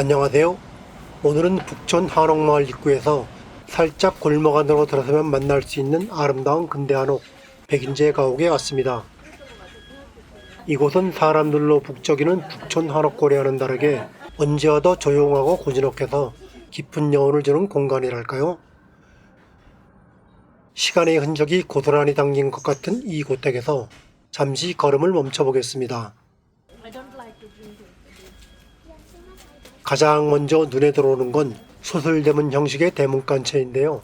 안녕하세요. 오늘은 북촌 한옥마을 입구에서 살짝 골목 안으로 들어서면 만날 수 있는 아름다운 근대 한옥 백인제 가옥에 왔습니다. 이곳은 사람들로 북적이는 북촌 한옥거리와는 다르게 언제 와도 조용하고 고즈넉해서 깊은 여운을 주는 공간이랄까요? 시간의 흔적이 고스란히 담긴 것 같은 이 고택에서 잠시 걸음을 멈춰보겠습니다. 가장 먼저 눈에 들어오는 건 수술대문 형식의 대문간체인데요.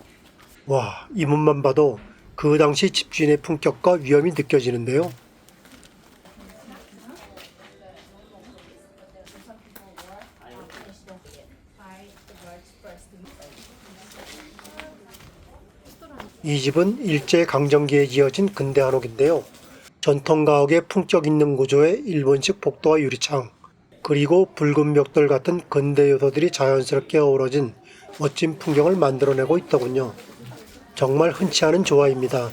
와, 이 문만 봐도 그 당시 집주인의 품격과 위엄이 느껴지는데요. 이 집은 일제 강점기에 지어진 근대 한옥인데요. 전통 가옥의 품격 있는 구조에 일본식 복도와 유리창, 그리고 붉은 벽돌 같은 근대 요소들이 자연스럽게 어우러진 멋진 풍경을 만들어내고 있더군요. 정말 흔치 않은 조화입니다.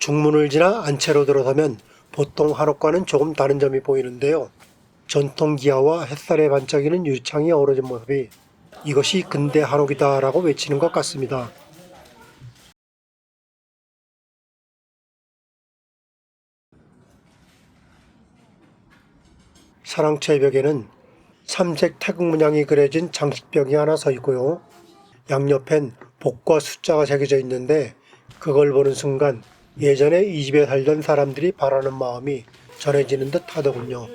중문을 지나 안채로 들어서면 보통 한옥과는 조금 다른 점이 보이는데요. 전통 기와와 햇살에 반짝이는 유리창이 어우러진 모습이 이것이 근대 한옥이다라고 외치는 것 같습니다. 사랑채 벽에는 삼색 태극 문양이 그려진 장식벽이 하나 서 있고요. 양옆엔 복과 숫자가 새겨져 있는데 그걸 보는 순간 예전에 이 집에 살던 사람들이 바라는 마음이 전해지는 듯 하더군요.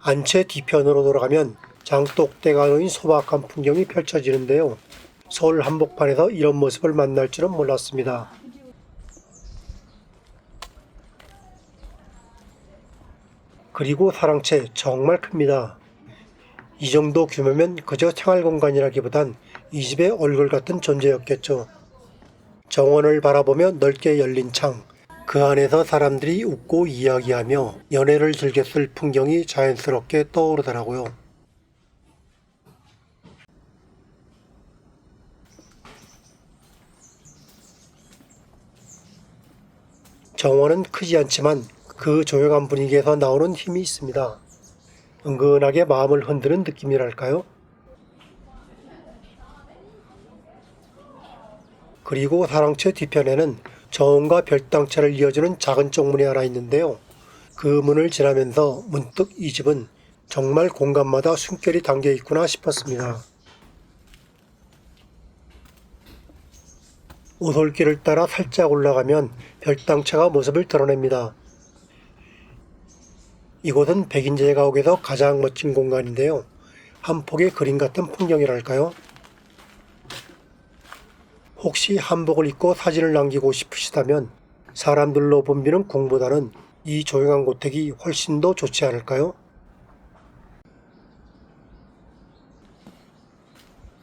안채 뒤편으로 돌아가면 장독대가 놓인 소박한 풍경이 펼쳐지는데요. 서울 한복판에서 이런 모습을 만날 줄은 몰랐습니다. 그리고 사랑채 정말 큽니다. 이 정도 규모면 그저 생활 공간이라기보단 이 집의 얼굴 같은 존재였겠죠. 정원을 바라보며 넓게 열린 창, 그 안에서 사람들이 웃고 이야기하며 연애를 즐겼을 풍경이 자연스럽게 떠오르더라고요. 정원은 크지 않지만 그 조용한 분위기에서 나오는 힘이 있습니다. 은근하게 마음을 흔드는 느낌이랄까요? 그리고 사랑채 뒤편에는 정원과 별당채를 이어주는 작은 쪽문이 하나 있는데요. 그 문을 지나면서 문득 이 집은 정말 공간마다 숨결이 담겨 있구나 싶었습니다. 오솔길을 따라 살짝 올라가면 별당채가 모습을 드러냅니다. 이곳은 백인제 가옥에서 가장 멋진 공간인데요. 한 폭의 그림 같은 풍경이랄까요? 혹시 한복을 입고 사진을 남기고 싶으시다면 사람들로 붐비는 궁보다는 이 조용한 고택이 훨씬 더 좋지 않을까요?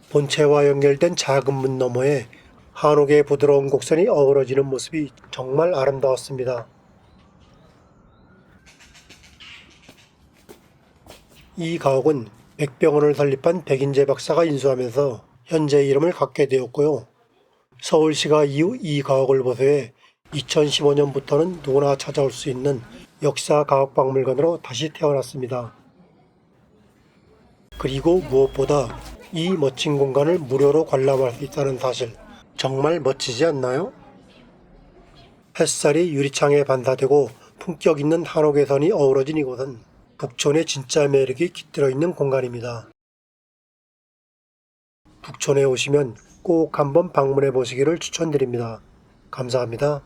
본체와 연결된 작은 문 너머에 한옥의 부드러운 곡선이 어우러지는 모습이 정말 아름다웠습니다. 이 가옥은 백병원을 설립한 백인재 박사가 인수하면서 현재 이름을 갖게 되었고요. 서울시가 이후 이 가옥을 보수해 2015년부터는 누구나 찾아올 수 있는 역사 가옥 박물관으로 다시 태어났습니다. 그리고 무엇보다 이 멋진 공간을 무료로 관람할 수 있다는 사실 정말 멋지지 않나요? 햇살이 유리창에 반사되고 품격 있는 한옥의 선이 어우러진 이곳은 북촌의 진짜 매력이 깃들어 있는 공간입니다. 북촌에 오시면 꼭 한번 방문해 보시기를 추천드립니다. 감사합니다.